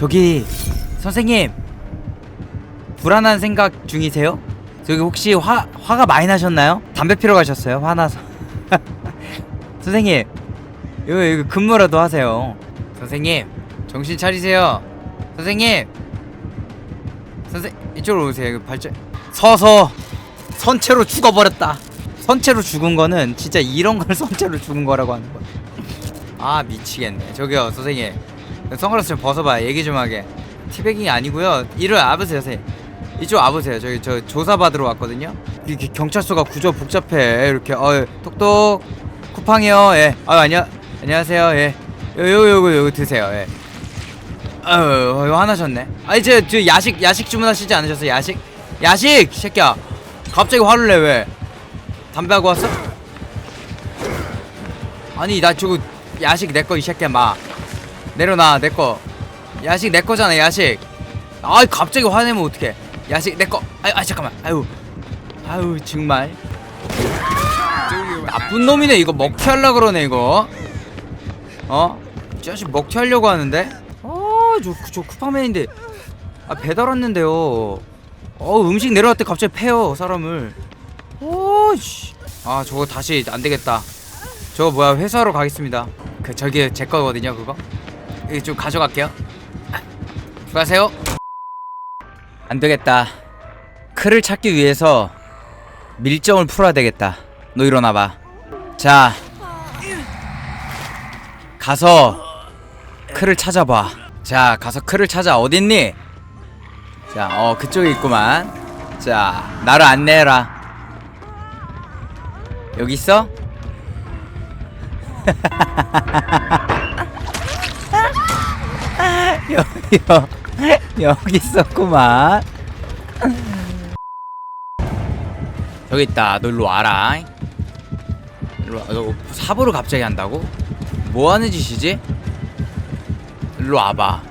저기 선생님. 불안한 생각 중이세요? 저기 혹시 화 화가 많이 나셨나요? 담배 피러 가셨어요? 화나서. 선생님. 이거 이거 근무라도 하세요. 선생님 정신 차리세요. 선생님. 선생 이쪽으로 오세요. 발전 서서 선체로 죽어버렸다. 선체로 죽은 거는 진짜 이런 걸 선체로 죽은 거라고 하는 거야. 아 미치겠네. 저기요 선생님 선글라스 좀 벗어봐 얘기 좀 하게. 티베깅이 아니고요. 이리 와보세요 선생님 이쪽 와보세요. 저기 저 조사 받으러 왔거든요. 이렇게 경찰서가 구조 복잡해. 이렇게 어 톡톡 쿠팡이요. 예아 안녕 안녕하세요. 예. 요, 요, 요거 요거 드세요. 예. 아유 이거 화나셨네. 아니 저, 저 야식 야식 주문하시지 않으셨어요? 야식? 야식! 새끼야. 갑자기 화를 내 왜? 담배 하고 왔어? 아니 나 저거 야식 내 거 이 새끼야 마 내려놔 내거. 야식 내 거잖아 야식. 아 갑자기 화내면 어떡해. 야식 내거. 아유 아 잠깐만. 아유. 아유 정말. 나쁜 놈이네 이거. 먹튀하려 그러네 이거. 어? 이 자식 먹튀하려고 하는데? 아저 저 쿠팡맨인데. 아 배달 왔는데요. 어 음식 내려갈 때 갑자기 패요 사람을. 오씨. 아 저거 다시 안 되겠다. 저거 뭐야 회사로 가겠습니다. 그 저기 제 거거든요 그거 이거 좀 가져갈게요. 수고하세요. 안 되겠다. 크를 찾기 위해서 밀정을 풀어야 되겠다. 너 일어나봐. 자 가서 크를 찾아봐. 자 가서 크를 찾아. 어딨니? 자 어 그쪽에 있구만. 자 나를 안내해라. 여기 있어? 여기 여, 여기 있었구만. 여기 있다. 너 일로 와라. 일로 와. 너 사보를 갑자기 한다고? 뭐 하는 짓이지? 일로 와봐.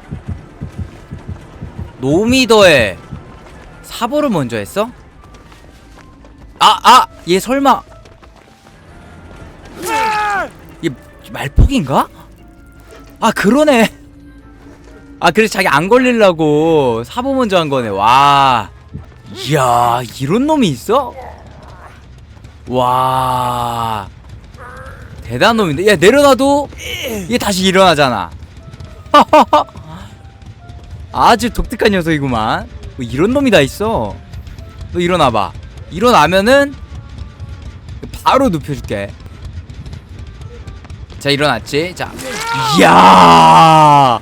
노미더에 사보를 먼저 했어? 아, 아! 얘 설마 얘 말폭인가? 아 그러네 아 그래서 자기 안 걸리려고 사보 먼저 한 거네. 와. 이야 이런 놈이 있어? 와. 대단한 놈인데. 야 내려놔도 얘 다시 일어나잖아. 아주 독특한 녀석이구만. 뭐 이런 놈이 다 있어. 너 일어나봐. 일어나면은 바로 눕혀줄게. 자 일어났지? 자. 이야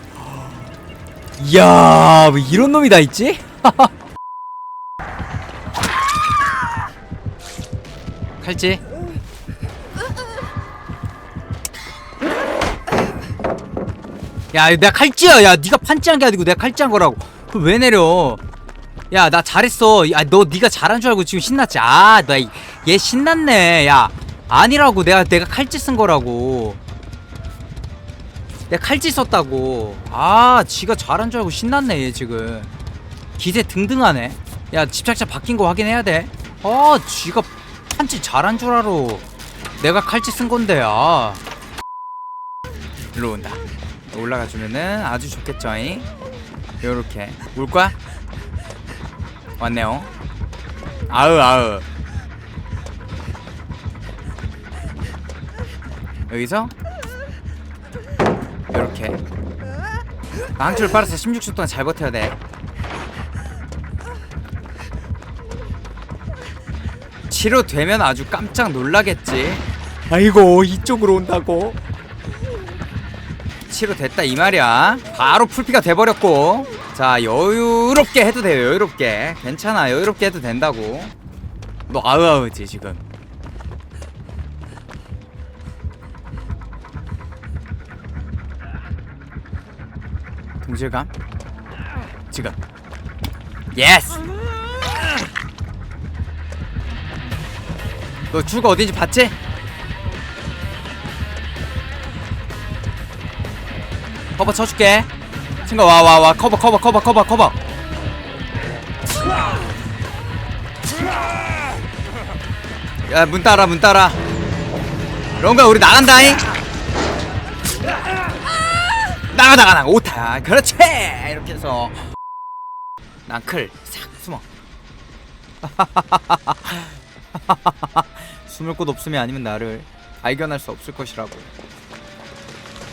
이야 뭐 이런 놈이 다 있지? 칼지 야 내가 칼찌야. 야 네가 판찌한 게 아니고 내가 칼찌한 거라고. 그왜 내려? 야 나 잘했어. 야너 네가 잘한 줄 알고 지금 신났지? 아나얘 신났네. 야 아니라고 내가 내가 칼찌 쓴 거라고 내가 칼찌 썼다고. 아 지가 잘한 줄 알고 신났네 얘 지금. 기세 등등하네. 야 집착자 바뀐 거 확인해야 돼아 지가 판찌 잘한 줄 알아. 내가 칼찌 쓴 건데 아. 일로 온다. 올라가 주면은 아주 좋겠죠잉? 요렇게. 올 거야? 왔네요. 아으 아으 여기서 요렇게. 망치를 빨아서 16초 동안 잘 버텨야 돼. 치료되면 아주 깜짝 놀라겠지. 아이고 이쪽으로 온다고. 치료됐다 이 말이야. 바로 풀피가 돼버렸고. 자 여유롭게 해도 돼요 여유롭게. 괜찮아 여유롭게 해도 된다고. 너 아으아으지 지금 동질감? 지금. 예스 너 주가 어딘지 봤지? 커버 쳐줄게. 친구 와와 와. 커버 커버 커버 커버 커버. 야문 따라 문 따라. 롱가 우리 나간다잉 나가 나가 나가. 오타. 그렇지. 이렇게 해서. 난클. 싹 숨어. 숨을 곳 없으면 아니면 나를 발견할 수 없을 것이라고.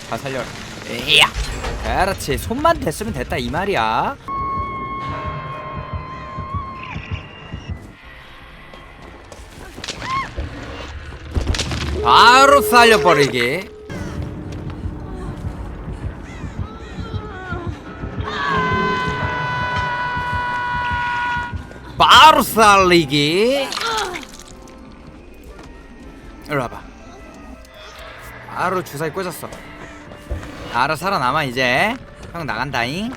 다 살려라. 에야. 그렇지. 손만 댔으면 됐다 이 말이야. 바로 살려버리기 바로 살리기. 이리 와봐. 바로 주사위 꽂았어. 바로 살아남아 이제. 형 나간다잉